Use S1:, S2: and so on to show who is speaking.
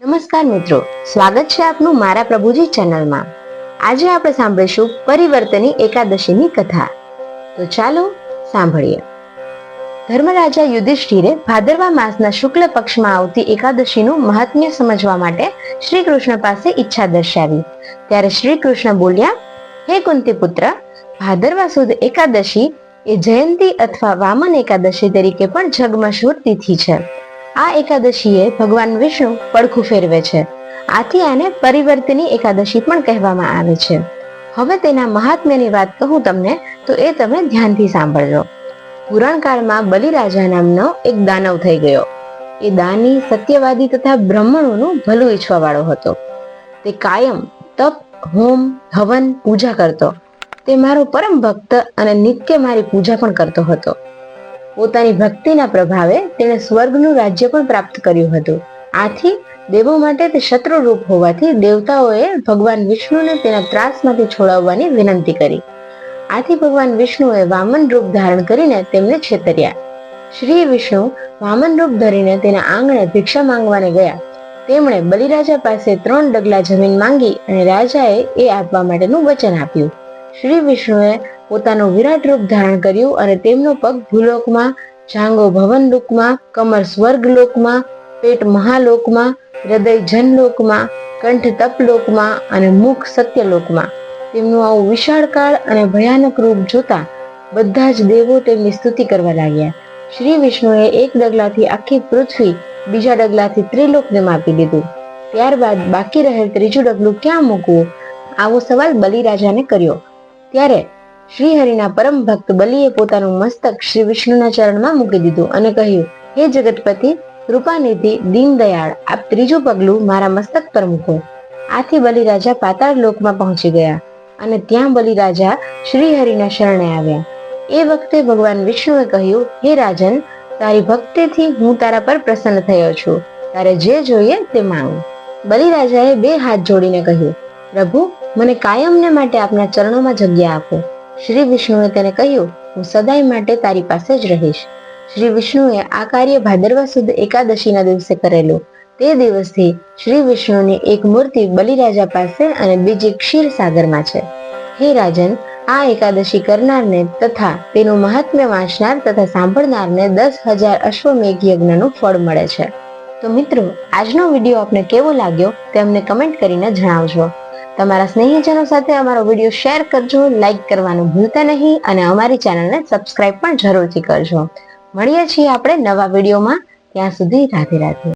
S1: નમસ્કાર મિત્રો, સ્વાગત છે આપનું મારા પ્રભુજી ચેનલમાં. આજે આપણે સાંભળીશું પરિવર્તની એકાદશીની કથા. તો ચાલો સાંભળીએ. ધર્મરાજા યુધિષ્ઠિરે ભાદરવા માસના શુક્લ પક્ષમાં આવતી એકાદશીનું મહાત્મ્ય સમજવા માટે શ્રી કૃષ્ણ પાસે ઈચ્છા દર્શાવી. ત્યારે શ્રી કૃષ્ણ બોલ્યા, હે કુંતી પુત્ર ભાદરવા સુદ એકાદશી એ જયંતી અથવા વામન એકાદશી તરીકે પણ જગમશહૂર તિથિ છે. આ એકાદશીએ ભગવાન વિષ્ણુ પડખું ફેરવે છે. આથી આને પરિવર્તની એકાદશી પણ કહેવામાં આવે છે. હવે તેના મહાત્મ્યની વાત કહું તમને, તો એ તમે ધ્યાનથી સાંભળજો. પુરાણકાળમાં બલિરાજા નામનો એક દાનવ થઈ ગયો. એ દાની સત્યવાદી તથા બ્રાહ્મણોનું ભલું ઈચ્છવા વાળો હતો. તે કાયમ તપ, હોમ, હવન, પૂજા કરતો. તે મારો પરમ ભક્ત અને નિત્ય મારી પૂજા પણ કરતો હતો. પોતાની ભક્તિના પ્રભાવે તેણે સ્વર્ગનું રાજ્ય પણ પ્રાપ્ત કર્યું હતું. આથી દેવો માટે તે શત્રુરૂપ હોવાથી દેવતાઓએ ભગવાન વિષ્ણુને તેના ત્રાસમાંથી છોડાવવાની વિનંતી કરી. આથી ભગવાન વિષ્ણુએ વામન રૂપ ધારણ કરીને તેમને છેતર્યા. શ્રી વિષ્ણુ વામન રૂપ ધરીને તેના આંગણે ભિક્ષા માંગવાને ગયા. તેમણે બલિરાજા પાસે ત્રણ ડગલા જમીન માંગી અને રાજાએ એ આપવા માટેનું વચન આપ્યું. શ્રી વિષ્ણુએ પોતાનું વિરાટ રૂપ ધારણ કર્યું અને તેમનો પગ ભૂલોકમાં, જાંગો ભવન લોકમાં, કમર સ્વર્ગ લોકમાં, પેટ મહાલોકમાં, હૃદય જનલોકમાં કંઠ તપલોકમાં અને મુખ સત્યલોકમાં તેમનું આવું વિશાળકાળ અને ભયાનક રૂપ જોતા બધા જ દેવો તેમની સ્તુતિ કરવા લાગ્યા. શ્રી વિષ્ણુએ એક ડગલાથી આખી પૃથ્વી બીજા ડગલાથી ત્રિલોકને માપી દીધું. ત્યારબાદ બાકી રહેલ ત્રીજું ડગલું ક્યાં મૂકવું? આવો સવાલ બલિરાજાને કર્યો. ત્યારે શ્રી હરિના પરમ ભક્ત બલિએ પોતાનું મસ્તક શ્રી વિષ્ણુના ચરણમાં મૂકી દીધું અને કહ્યું, હે જગતપતિ, કૃપાનિધિ, દીનદયાળ, આપ ત્રીજું પગલું મારા મસ્તક પર મૂકો. આથી બલિરાજા પાતાળ લોકમાં પહોંચી ગયા અને ત્યાં બલિરાજા શ્રીહરિના શરણે આવ્યા. એ વખતે ભગવાન વિષ્ણુએ કહ્યું, હે રાજન, તારી ભક્તિથી હું તારા પર પ્રસન્ન થયો છું. તારે જે જોઈએ તે માંગ. બલિરાજાએ બે હાથ જોડીને કહ્યું, પ્રભુ, મને કાયમને માટે આપના ચરણોમાં જગ્યા આપો. શ્રી વિષ્ણુએ તેને કહ્યું, હું સદાય માટે તારી પાસે જ રહીશ. શ્રી વિષ્ણુએ આ કાર્ય ભાદરવા સુદ એકાદશીના દિવસે કરેલું. તે દિવસથી શ્રી વિષ્ણુની એક મૂર્તિ બલિરાજા પાસે અને બીજી ક્ષીર સાગરમાં છે. હે રાજન, આ એકાદશી કરનારને તથા તેનું મહાત્મ્ય વાંચનાર તથા સાંભળનારને દસ હજાર અશ્વમેઘ યજ્ઞનું ફળ મળે છે. તો મિત્રો, આજનો વીડિયો આપને કેવો લાગ્યો તે અમને કમેન્ટ કરીને જણાવજો. તમારા સ્નેહીજનો સાથે અમારો વીડિયો શેર કરજો લાઈક કરવાનું ભૂલતા નહીં અને અમારી ચેનલને સબસ્ક્રાઇબ પણ જરૂરથી કરજો. મળીએ છીએ આપણે નવા વિડીયોમાં. ત્યાં સુધી રાધે રાધે.